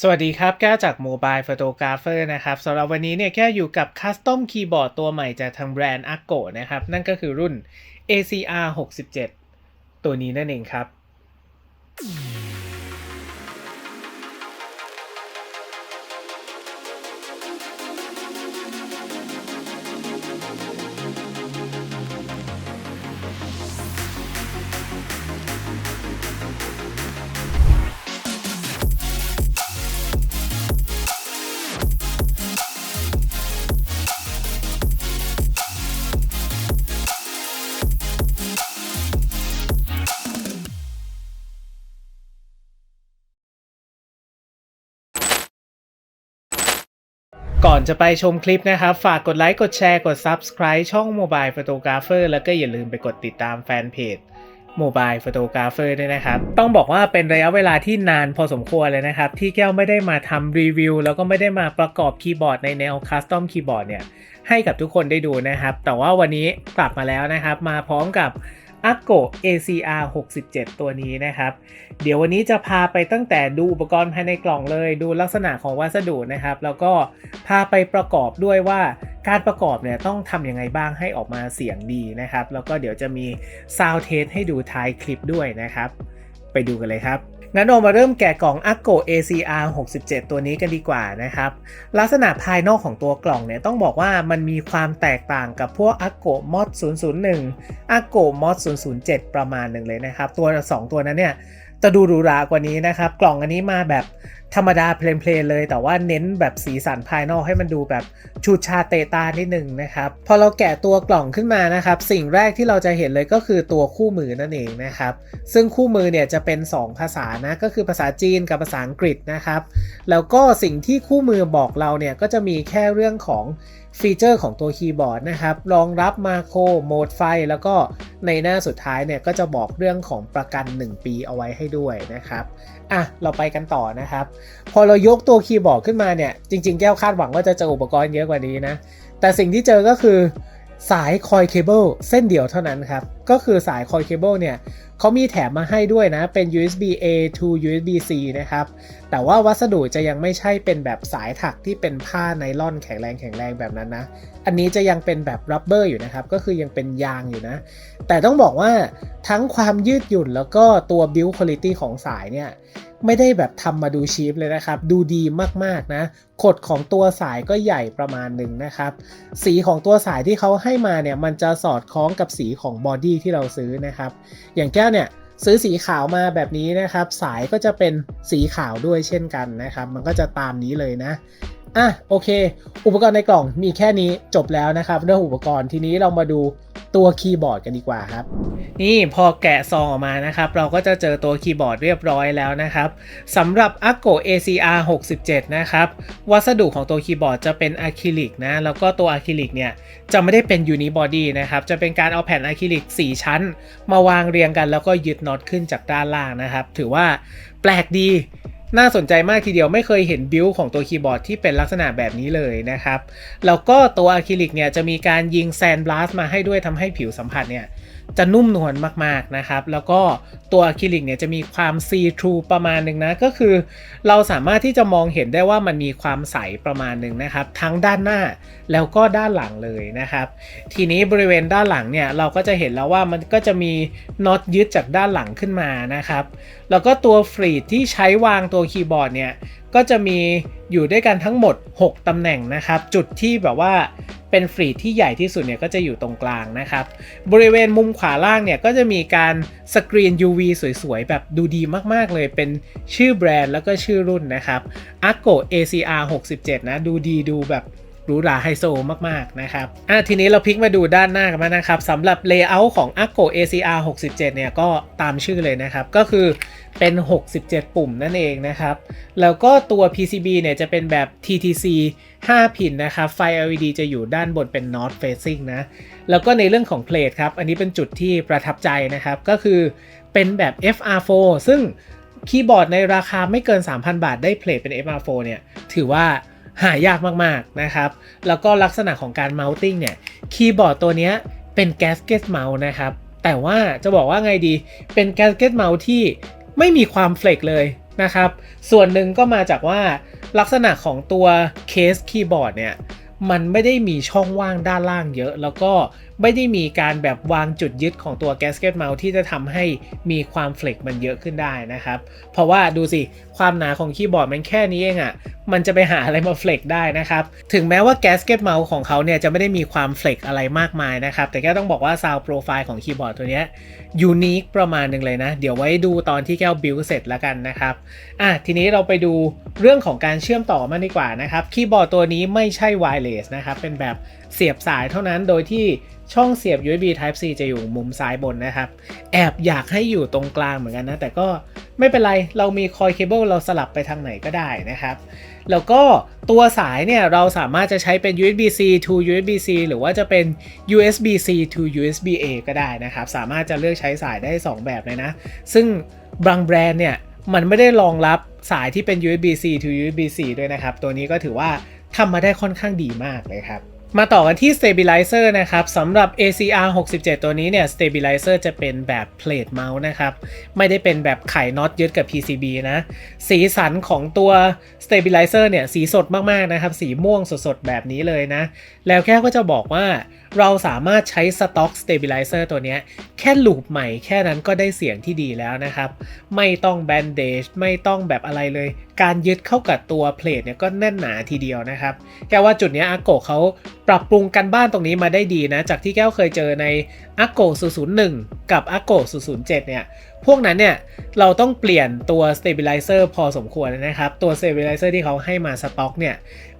สวัสดีครับ แก้จาก Mobile Photographer นะครับสำหรับวันนี้เนี่ยแก้อยู่กับ Custom Keyboard ตัวใหม่จากทางแบรนด์ Akko นะครับ นั่นก็คือรุ่น ACR 67 ตัวนี้นั่นเองครับ ก่อนจะไปชมคลิปนะครับ ฝากกดไลค์กดแชร์กด Subscribe ช่อง Mobile Photographer แล้วก็อย่าลืมไปกดติดตามแฟนเพจ Mobile Photographer ด้วยนะครับ ต้องบอกว่าเป็นระยะเวลาที่นานพอสมควรเลยนะครับ ที่แก้วไม่ได้มาทำรีวิว แล้วก็ไม่ได้มาประกอบคีย์บอร์ดในแนว Custom Keyboard เนี่ยให้กับทุกคนได้ดูนะครับ แต่ว่าวันนี้กลับมาแล้วนะครับ มาพร้อมกับ Akko ACR 67 ตัวนี้นะครับ เดี๋ยววันนี้จะพาไปตั้งแต่ดูอุปกรณ์ภายในกล่องเลย ดูลักษณะของวัสดุนะครับ แล้วก็พาไปประกอบด้วยว่าการประกอบเนี่ยต้องทำยังไงบ้างให้ออกมาเสียงดีนะครับ แล้วก็เดี๋ยวจะมีซาวเทสให้ดูท้ายคลิปด้วยนะครับ ไปดูกันเลยครับ งั้นเรามาเริ่มแกะกล่อง Akko ACR 67 ตัวนี้กันดีกว่านะครับ ลักษณะภายนอกของตัวกล่องเนี่ยต้องบอกว่ามันมีความแตกต่างกับพวก Akko Mod 001 Akko Mod 007 ประมาณหนึ่งเลยนะครับ ตัว 2 ตัวนั้นเนี่ยจะดูหรูหรากว่านี้นะครับ กล่องอันนี้มาแบบ ธรรมดาเพลนๆเลย แต่ว่าเน้นแบบสีสันภายนอกให้มันดูแบบชูชาเตตานิดนึงนะครับ พอเราแกะตัวกล่องขึ้นมานะครับ สิ่งแรกที่เราจะเห็นเลยก็คือตัวคู่มือนั่นเองนะครับ ซึ่งคู่มือเนี่ยจะเป็น 2 ภาษานะ ก็คือภาษาจีนกับภาษาอังกฤษนะครับ แล้วก็สิ่งที่คู่มือบอกเราเนี่ยก็จะมีแค่เรื่องของฟีเจอร์ของตัวคีย์บอร์ดนะครับรองรับมาโครโหมดไฟ แล้วก็ในหน้าสุดท้ายเนี่ยก็จะบอกเรื่องของประกัน 1 ปีเอาไว้ให้ด้วยนะครับ อะ เราไปกันต่อนะครับพอเรายกตัวคีย์บอร์ดขึ้นมาเนี่ย จริง ๆ แก้วคาดหวังว่าจะเจออุปกรณ์เยอะกว่านี้นะ แต่สิ่งที่เจอก็คือสายคอยเคเบิลเส้นเดียวเท่านั้นครับ ก็คือสายคอยเคเบิลเนี่ยเขามีแถมมาให้ด้วยนะ เป็น USB A to USB C นะครับ แต่ว่าวัสดุจะยังไม่ใช่เป็นแบบสายถักที่เป็นผ้าไนล่อนแข็งแรงแข็งแรงแบบนั้นนะ อันนี้จะยังเป็นแบบรับเบอร์อยู่นะครับ ก็คือยังเป็นยางอยู่นะ แต่ต้องบอกว่าทั้งความยืดหยุ่นแล้วก็ตัว build quality ของสายเนี่ย ไม่ได้แบบทำมาดูชีพเลยนะครับ ดูดีมากๆนะขดของตัวสายก็ใหญ่ประมาณหนึ่งนะครับ สีของตัวสายที่เขาให้มาเนี่ยมันจะสอดคล้องกับสีของบอดี้ที่เราซื้อนะครับ อย่างแก้วเนี่ยซื้อสีขาวมาแบบนี้นะครับ สายก็จะเป็นสีขาวด้วยเช่นกันนะครับ มันก็จะตามนี้เลยนะอะโอเค อุปกรณ์ในกล่องมีแค่นี้จบแล้วนะครับ เรื่องอุปกรณ์ทีนี้เรามาดู ตัวคีย์บอร์ดกันดีกว่าครับ นี่พอแกะซองออกมานะครับ เราก็จะเจอตัวคีย์บอร์ดเรียบร้อยแล้วนะครับสำหรับ Akko ACR 67 นะครับ วัสดุของตัวคีย์บอร์ดจะเป็นอะคริลิกนะ แล้วก็ตัวอะคริลิกเนี่ย จะไม่ได้เป็นยูนิบอดี้นะครับ จะเป็นการเอาแผ่นอะคริลิก 4 ชั้น มาวางเรียงกันแล้วก็ยึดน็อตขึ้นจากด้านล่างนะครับ ถือว่าแปลกดี น่าสนใจมากทีเดียวไม่เคยเห็นบิลของตัวคีย์บอร์ดที่เป็นลักษณะแบบนี้เลยนะครับ แล้วก็ตัวอะคริลิกเนี่ยจะมีการยิงแซนบลัสมาให้ด้วยทำให้ผิวสัมผัสเนี่ย จะนุ่มนวลมากๆนะครับ แล้วก็ตัวอะคริลิกเนี่ยจะมีความซีทรูประมาณหนึ่งนะ ก็คือเราสามารถที่จะมองเห็นได้ว่ามันมีความใสประมาณหนึ่งนะครับ ทั้งด้านหน้าแล้วก็ด้านหลังเลยนะครับ ทีนี้บริเวณด้านหลังเนี่ยเราก็จะเห็นแล้วว่ามันก็จะมีน็อตยึดจากด้านหลังขึ้นมานะครับ แล้วก็ตัวฟรีดที่ใช้วางตัวคีย์บอร์ดเนี่ย ก็จะมีอยู่ด้วยกันทั้งหมด 6 ตำแหน่งนะครับ จุดที่แบบว่าเป็นฟรีที่ใหญ่ที่สุดเนี่ยก็จะอยู่ตรงกลางนะครับ บริเวณมุมขวาล่างเนี่ยก็จะมีการสกรีน UV สวยๆ แบบดูดีมากๆเลยเป็นชื่อแบรนด์แล้วก็ชื่อรุ่นนะครับ Akko ACR 67 นะ ดูดีดูแบบ หรูหราไฮโซมากๆนะครับอะทีนี้เราพลิกมาดูด้านหน้ากันบ้านะครับสำหรับ Layout ของ Akko ACR 67 เนี่ยก็ตามชื่อเลยนะครับ ก็คือเป็น 67 ปุ่มนั่นเองนะครับ แล้วก็ตัว PCB เนี่ยจะเป็นแบบ TTC 5 พินนะครับ ไฟ LED จะอยู่ด้านบนเป็น North Facing นะ แล้วก็ในเรื่องของเพลทครับ อันนี้เป็นจุดที่ประทับใจนะครับ ก็คือเป็นแบบ FR4 ซึ่งคีย์บอร์ดในราคาไม่เกิน 3,000 บาทได้เพลทเป็น FR4 เนี่ย ถือว่า หายากมากๆนะครับ แล้วก็ลักษณะของการ mounting เนี่ย คีย์บอร์ดตัวนี้เป็น gasket mount นะครับ แต่ว่าจะบอกว่าไงดี เป็น gasket mount ที่ไม่มีความเฟลกเลยนะครับ ส่วนหนึ่งก็มาจากว่าลักษณะของตัวเคสคีย์บอร์ดเนี่ย มันไม่ได้มีช่องว่างด้านล่างเยอะ แล้วก็ ไม่ได้มีการแบบวางจุดยึดของตัว Gasket Mouse ที่จะทำให้มีความเฟล็กมันเยอะขึ้นได้นะครับ เพราะว่าดูสิ ความหนาของคีย์บอร์ดมันแค่นี้เองอะ่ะ มันจะไปหาอะไรมาเฟล็กได้นะครับ ถึงแม้ว่า Gasket Mouse ของเขาเนี่ยจะไม่ได้มีความเฟล็กอะไรมากมายนะครับ แต่แก้ต้องบอกว่า Sound Profile ของคีย์บอร์ดตัวนี้ยูนิคประมาณหนึ่งเลยนะ เดี๋ยวไว้ดูตอนที่แก้วบิวเสร็จแล้วกันนะครับอะทีนี้เราไปดูเรื่องของการเชื่อมต่อมาดีกว่านะครับคีย์บอร์ดตัวนี้ไม่ใช่ wireless นะครับเป็นแบบเสียบสายเท่านั้นโดยที่ ช่องเสียบ USB Type C จะอยู่มุมซ้ายบนนะครับ แอบอยากให้อยู่ตรงกลางเหมือนกันนะ แต่ก็ไม่เป็นไร เรามีคอยเคเบิลเราสลับไปทางไหนก็ได้นะครับ แล้วก็ตัวสายเนี่ย เราสามารถจะใช้เป็น USB C to USB C หรือว่าจะเป็น USB C to USB A ก็ได้นะครับ สามารถจะเลือกใช้สายได้ 2 แบบเลยนะ ซึ่งบางแบรนด์เนี่ย มันไม่ได้รองรับสายที่เป็น USB C to USB C ด้วยนะครับ ตัวนี้ก็ถือว่าทำมาได้ค่อนข้างดีมากเลยครับ มาต่อกันที่ Stabilizer นะครับสำหรับ ACR 67 ตัวนี้เนี่ย Stabilizer จะเป็นแบบ Plate Mount นะครับ ไม่ได้เป็นแบบไขน็อตยึดกับ PCB นะ สีสันของตัว Stabilizer เนี่ย สีสดมาก ๆ นะครับ สีม่วงสด ๆ แบบนี้เลยนะ แล้วแค่ก็จะบอกว่าเราสามารถใช้ Stock Stabilizer ตัวนี้แค่ลูปใหม่แค่นั้นก็ได้เสียงที่ดีแล้วนะครับ ไม่ต้อง Bandage ไม่ต้องแบบอะไรเลย การยึดเข้ากับตัวเพลทเนี่ยก็แน่นหนาทีเดียวนะครับแก้วว่าจุดนี้อาโกเขาปรับปรุงกันบ้านตรงนี้มาได้ดีนะ จากที่แก้วเคยเจอในอาโก001 กับอาโก007 เนี่ย พวกนั้นเนี่ยเราต้องเปลี่ยนตัว stabilizer พอสมควรนะครับ ตัว stabilizer ที่เขาให้มาสต็อกเนี่ย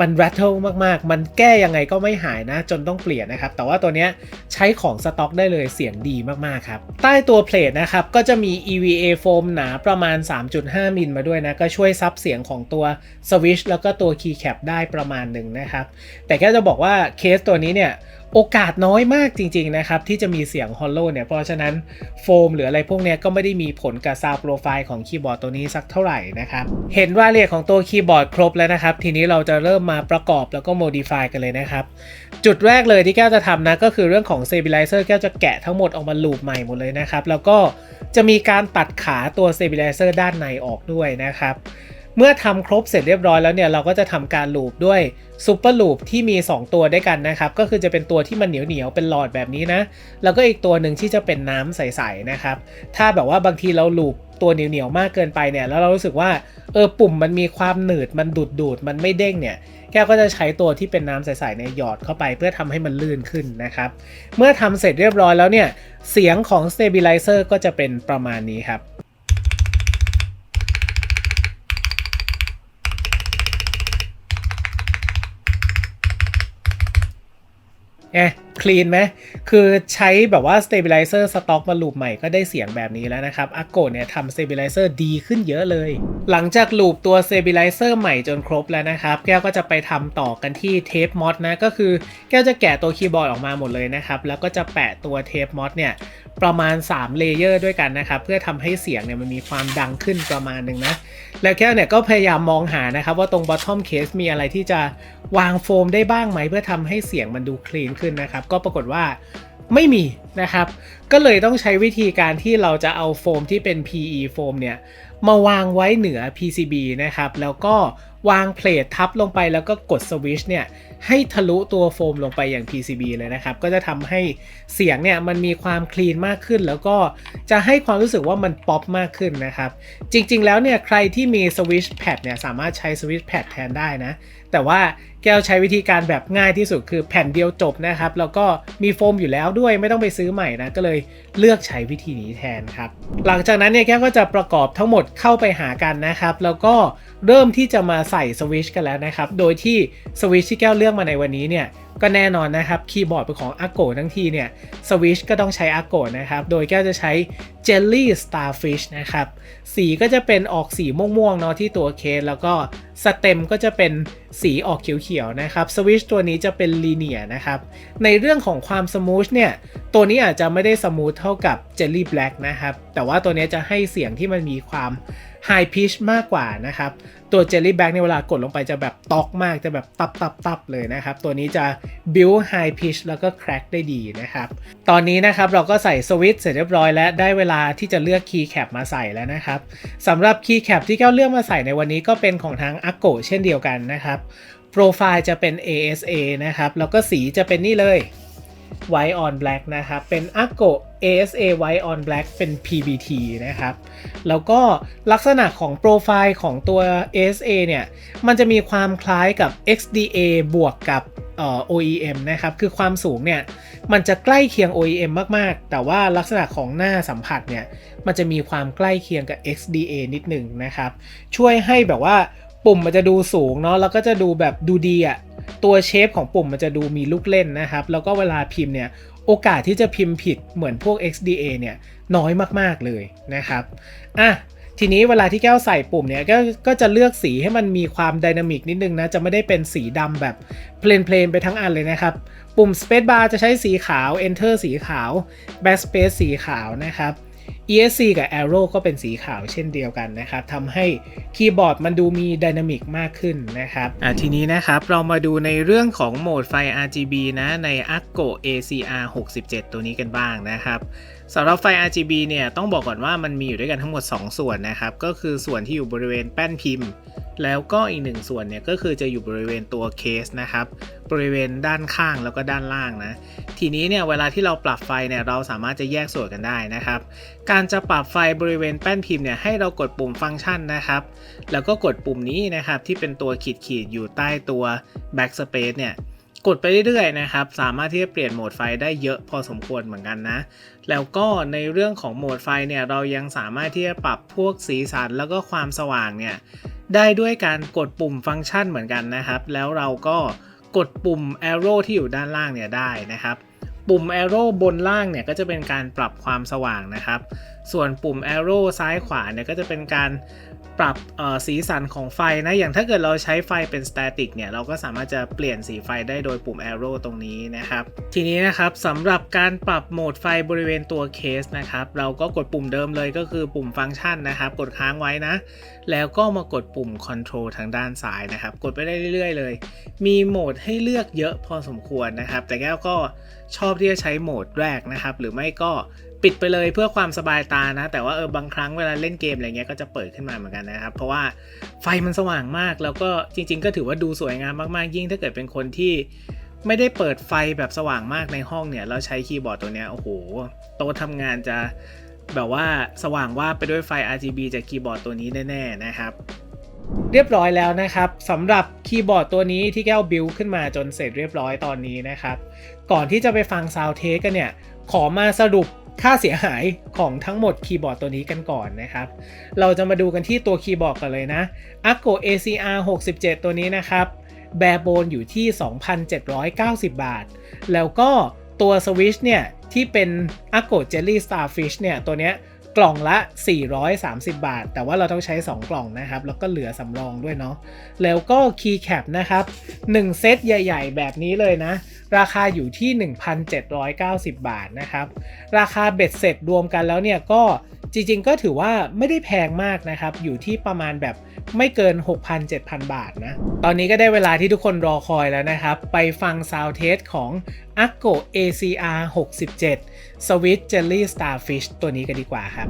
มัน rattle มากๆ มันแก้ยังไงก็ไม่หายนะ จนต้องเปลี่ยนนะครับ แต่ว่าตัวเนี้ยใช้ของสต็อกได้เลยเสียงดีมากๆครับ ใต้ตัวเพลทนะครับ ก็จะมี EVA โฟมหนาประมาณ 3.5 มิลมาด้วยนะ ก็ช่วยซับเสียงของตัวสวิชแล้วก็ตัว keycap ได้ประมาณหนึ่งนะครับ แต่แค่จะบอกว่าเคสตัวนี้เนี่ย โอกาสน้อยมากจริงๆนะครับ ที่จะมีเสียงฮอลโลเนี่ย เพราะฉะนั้นโฟมหรืออะไรพวกเนี้ยก็ไม่ได้มีผลกับซาวโปรไฟล์ของคีย์บอร์ดตัวนี้สักเท่าไหร่นะครับ เห็นราเอียดของตัวคีย์บอร์ดครบแล้วนะครับ ทีนี้เราจะเริ่มมาประกอบแล้วก็โมดิฟายกันเลยนะครับ จุดแรกเลยที่แก้วจะทำนะก็คือเรื่องของ Stabilizer แก้วจะแกะทั้งหมดออกมาลูปใหม่หมดเลยนะครับแล้วก็จะมีการตัดขาตัว Stabilizer ด้านในออกด้วยนะครับ เมื่อทำครบเสร็จเรียบร้อยแล้วเนี่ยเราก็จะทำการลูปด้วยซูเปอร์ลูปที่มี 2 ตัวด้วยกันนะครับ ก็คือจะเป็นตัวที่มันเหนียวเหนียวเป็นหลอดแบบนี้นะ แล้วก็อีกตัวหนึ่งที่จะเป็นน้ำใสๆนะครับ ถ้าแบบว่าบางทีเราลูปตัวเหนียวเหนียวมากเกินไปเนี่ยแล้วเรารู้สึกว่าเออปุ่มมันมีความหนืดมันดูดดูดมันไม่เด้งเนี่ยแก้วก็จะใช้ตัวที่เป็นน้ำใสๆในยหยอดเข้าไปเพื่อทำให้มันลื่นขึ้นนะครับ เมื่อทำเสร็จเรียบร้อยแล้วเนี่ยเสียงของ Stabilizer ก็จะเป็นประมาณนี้ครับ เอ๊ะ คลีนไหมคือใช้แบบว่า stabilizer สต็อกมาลูปใหม่ก็ได้เสียงแบบนี้แล้วนะครับอากโกเนี่ยทำ stabilizer ดีขึ้นเยอะเลย หลังจากลูปตัว stabilizer ใหม่จนครบแล้วนะครับ แก้วก็จะไปทำต่อกันที่เทปมอดนะ ก็คือแก้วจะแกะตัวคีย์บอร์ดออกมาหมดเลยนะครับ แล้วก็จะแปะตัวเทปมอดเนี่ยประมาณ 3 เลเยอร์ด้วยกันนะครับ เพื่อทำให้เสียงเนี่ยมันมีความดังขึ้นประมาณหนึ่งนะ แล้วแก้วเนี่ยก็พยายามมองหานะครับ ว่าตรง bottom case มีอะไรที่จะวางโฟมได้บ้างไหม เพื่อทำให้เสียงมันดูคลีนขึ้นนะครับก็ปรากฏว่าไม่มีนะครับ ก็เลยต้องใช้วิธีการที่เราจะเอาโฟมที่เป็น PE โฟมเนี่ยมาวางไว้เหนือ PCB นะครับ แล้วก็วางเพลททับลงไปแล้วก็กดสวิชเนี่ยให้ทะลุตัวโฟมลงไปอย่าง PCB เลยนะครับ ก็จะทำให้เสียงเนี่ยมันมีความคลีนมากขึ้น แล้วก็จะให้ความรู้สึกว่ามันป๊อปมากขึ้นนะครับ จริงๆ แล้วเนี่ยใครที่มีสวิชแพดเนี่ยสามารถใช้สวิชแพดแทนได้นะ แต่ว่าแก้วใช้วิธีการแบบง่ายที่สุดคือแผ่นเดียวจบนะครับ แล้วก็มีโฟมอยู่แล้วด้วยไม่ต้องไปซื้อใหม่นะ ก็เลยเลือกใช้วิธีนี้แทนครับ หลังจากนั้นเนี่ยแก้วก็จะประกอบทั้งหมดเข้าไปหากันนะครับ แล้วก็เริ่มที่จะมาใส่สวิชกันแล้วนะครับ โดยที่สวิชที่แก้วเลือกมาในวันนี้เนี่ยก็แน่นอนนะครับคีย์บอร์ดเป็นของ a g o ทั้งทีเนี่ยสวิชก็ต้องใช้ a g o นะครับ โดยแก้วจะใช้ Jelly Starfish นะครับ สีก็จะเป็นออกสีม่วงๆเนาะที่ตัวเคสแล้วก็สเต็มก็จะเป็นสีออกเขียวๆนะครับสวิชตัวนี้จะเป็นลีเนียนะครับในเรื่องของความสมูทเนี่ยตัวนี้อาจจะไม่ได้สมูทเท่ากับ Jelly Black นะครับแต่ว่าตัวนี้จะให้เสียงที่มันมีความ High Pitch มากกว่านะครับ ตัว Jelly Back ในยเวลากดลงไปจะแบบตอกมากจะแบบตับตับตับเลยนะครับ ตัวนี้จะ build high pitch แล้วก็ crack ได้ดีนะครับ ตอนนี้นะครับเราก็ใส่สวิตช์เสร็จเรียบร้อยแล้ว ได้เวลาที่จะเลือก key cap มาใส่แล้วนะครับสำหรับ key cap ที่แก้วเลือกมาใส่ในวันนี้ก็เป็นของทาง a g o เช่นเดียวกันนะครับโปรไฟล์จะเป็น ASA นะครับแล้วก็สีจะเป็นนี่เลย White on Black นะครับ เป็น a g o ASA White on Black เป็น PBT นะครับ แล้วก็ลักษณะของโปรไฟล์ของตัว ASA เนี่ย มันจะมีความคล้ายกับ XDA บวกกับเอ่อ OEM นะครับ คือความสูงเนี่ย มันจะใกล้เคียง OEM มาก ๆ แต่ว่าลักษณะของหน้าสัมผัสเนี่ย มันจะมีความใกล้เคียงกับ XDA นิดหนึ่งนะครับ ช่วยให้แบบว่าปุ่มมันจะดูสูงเนาะ แล้วก็จะดูแบบดูดีอะ ตัวเชฟของปุ่มมันจะดูมีลูกเล่นนะครับ แล้วก็เวลาพิมพ์เนี่ยโอกาสที่จะพิมพ์ผิดเหมือนพวก XDA เนี่ยน้อยมากๆเลยนะครับอะทีนี้เวลาที่แก้วใส่ปุ่มเนี่ยก็ก็จะเลือกสีให้มันมีความไดนามิกนิดนึงนะ จะไม่ได้เป็นสีดำแบบเพลนเพลนไปทั้งอันเลยนะครับ ปุ่ม Space Bar จะใช้สีขาว Enter สีขาว Backspace สีขาวนะครับ ESC กับ Arrow ก็เป็นสีขาวเช่นเดียวกันนะครับทำให้คีย์บอร์ดมันดูมีดินามิกมากขึ้นนะครับอะทีนี้นะครับเรามาดูในเรื่องของโหมดไฟ RGB นะใน a r g o ACR 67 ตัวนี้กันบ้างนะครับสำหรับไฟ RGB เนี่ยต้องบอกก่อนว่ามันมีอยู่ด้วยกันทั้งหมด 2 ส่วนนะครับ ก็คือส่วนที่อยู่บริเวณแป้นพิมพ์ แล้วก็อีกหนึ่งส่วนเนี่ยก็คือจะอยู่บริเวณตัวเคสนะครับ บริเวณด้านข้างแล้วก็ด้านล่างนะ ทีนี้เนี่ยเวลาที่เราปรับไฟเนี่ยเราสามารถจะแยกส่วนกันได้นะครับ การจะปรับไฟบริเวณแป้นพิมพ์เนี่ยให้เรากดปุ่มฟังก์ชันนะครับ แล้วก็กดปุ่มนี้นะครับที่เป็นตัวขีดขีดๆอยู่ใต้ตัว backspace เนี่ย กดไปเรื่อยๆนะครับ สามารถที่จะเปลี่ยนโหมดไฟได้เยอะพอสมควรเหมือนกันนะ แล้วก็ในเรื่องของโหมดไฟเนี่ยเรายังสามารถที่จะปรับพวกสีสันแล้วก็ความสว่างเนี่ยได้ด้วยการกดปุ่มฟังก์ชันเหมือนกันนะครับ แล้วเราก็กดปุ่ม arrow ที่อยู่ด้านล่างเนี่ยได้นะครับ ปุ่ม arrow บนล่างเนี่ยก็จะเป็นการปรับความสว่างนะครับ ส่วนปุ่ม arrow ซ้ายขวาเนี่ยก็จะเป็นการ ปรับสีสันของไฟนะ อย่างถ้าเกิดเราใช้ไฟเป็นสแตติกเนี่ย เราก็สามารถจะเปลี่ยนสีไฟได้โดยปุ่ม arrow ตรงนี้นะครับ ทีนี้นะครับสำหรับการปรับโหมดไฟบริเวณตัวเคสนะครับ เราก็กดปุ่มเดิมเลยก็คือปุ่มฟังก์ชันนะครับ กดค้างไว้นะ แล้วก็มากดปุ่ม control ทางด้านซ้ายนะครับ กดไปได้เรื่อยๆเลย มีโหมดให้เลือกเยอะพอสมควรนะครับ แต่แก้วก็ชอบที่จะใช้โหมดแรกนะครับ หรือไม่ก็ปิดไปเลยเพื่อความสบายตานะ แต่ว่าเออบางครั้งเวลาเล่นเกมอะไรเงี้ยก็จะเปิดขึ้นมาเหมือนกันนะครับ เพราะว่าไฟมันสว่างมาก แล้วก็จริง ๆ ก็ถือว่าดูสวยงามมากๆ ยิ่งถ้าเกิดเป็นคนที่ไม่ได้เปิดไฟแบบสว่างมากในห้องเนี่ยแล้วใช้คีย์บอร์ดตัวเนี้ย โอ้โห โต๊ะทำงานจะ แบบว่าสว่างว่าไปด้วยไฟ RGB จากคีย์บอร์ดตัวนี้แน่ๆนะครับ เรียบร้อยแล้วนะครับสำหรับคีย์บอร์ดตัวนี้ที่แก้วบิวขึ้นมาจนเสร็จเรียบร้อยตอนนี้นะครับ ก่อนที่จะไปฟังซาวเทสกันเนี่ย ขอมาสรุปค่าเสียหายของทั้งหมดคีย์บอร์ดตัวนี้กันก่อนนะครับ เราจะมาดูกันที่ตัวคีย์บอร์ดกันเลยนะ Akko ACR 67 ตัวนี้นะครับ แบร์โบนอยู่ที่ 2,790 บาท แล้วก็ ตัวสวิชเนี่ย ที่เป็น Akko Jelly Starfish เนี่ย ตัวเนี้ยกล่องละ 430 บาท แต่ว่าเราต้องใช้ 2 กล่องนะครับ แล้วก็เหลือสำรองด้วยเนาะแล้วก็ Keycap นะครับ 1 เซตใหญ่ ๆ แบบนี้เลยนะ ราคาอยู่ที่ 1,790 บาทนะครับ ราคาเบ็ดเสร็จรวมกันแล้วเนี่ยก็ จริงๆก็ถือว่าไม่ได้แพงมากนะครับ อยู่ที่ประมาณแบบไม่เกิน 6,000-7,000 บาทนะ ตอนนี้ก็ได้เวลาที่ทุกคนรอคอยแล้วนะครับ ไปฟังซาวเทสของ Akko ACR 67 Sweet Jelly Starfish ตัวนี้กันดีกว่าครับ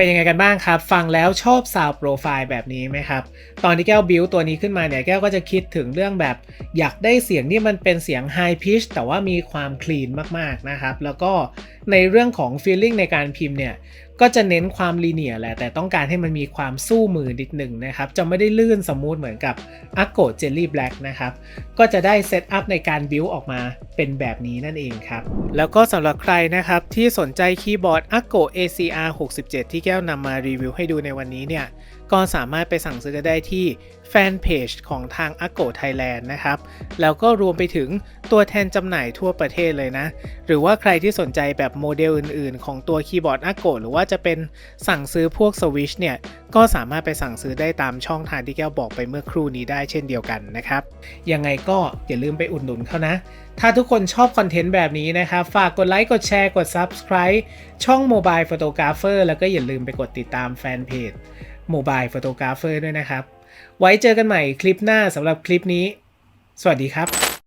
เป็นยังไงกันบ้างครับ ฟังแล้วชอบซาวโปรไฟล์แบบนี้ไหมครับ ตอนที่แก้วบิวตัวนี้ขึ้นมาเนี่ยแก้วก็จะคิดถึงเรื่องแบบ อยากได้เสียงที่มันเป็นเสียงไฮพิชแต่ว่ามีความคลีนมากๆนะครับ แล้วก็ในเรื่องของฟีลลิ่งในการพิมพ์เนี่ย ก็จะเน้นความลีเนียแหละแต่ต้องการให้มันมีความสู้มือนิดหนึ่งนะครับ จะไม่ได้ลื่นสมูทเหมือนกับ a g o Jelly Black นะครับ ก็จะได้เซตอัพในการบิวออกมาเป็นแบบนี้นั่นเองครับ แล้วก็สำหรับใครนะครับที่สนใจคีย์บอร์ด a g o ACR 67ที่แก้วนำมารีวิวให้ดูในวันนี้เนี่ย ก็สามารถไปสั่งซื้อได้ที่แฟนเพจของทาง a g o Thailand นะครับ แล้วก็รวมไปถึงตัวแทนจำหน่ายทั่วประเทศเลยนะ หรือว่าใครที่สนใจแบบโมเดลอื่นๆ ของตัวคีย์บอร์ด a g o หรือว่าจะเป็นสั่งซื้อพวกสวิชเนี่ย ก็สามารถไปสั่งซื้อได้ตามช่องทางที่แก้วบอกไปเมื่อครู่นี้ได้เช่นเดียวกันนะครับ ยังไงก็อย่าลืมไปอุดหนุนเขานะ ถ้าทุกคนชอบคอนเทนต์แบบนี้นะครับ ฝากกดไลค์ กดแชร์ กด Subscribe ช่อง Mobile Photographer แล้วก็อย่าลืมไปกดติดตามแฟนเพจ Mobile Photographer ด้วยนะครับ ไว้เจอกันใหม่คลิปหน้าสำหรับคลิปนี้ สวัสดีครับ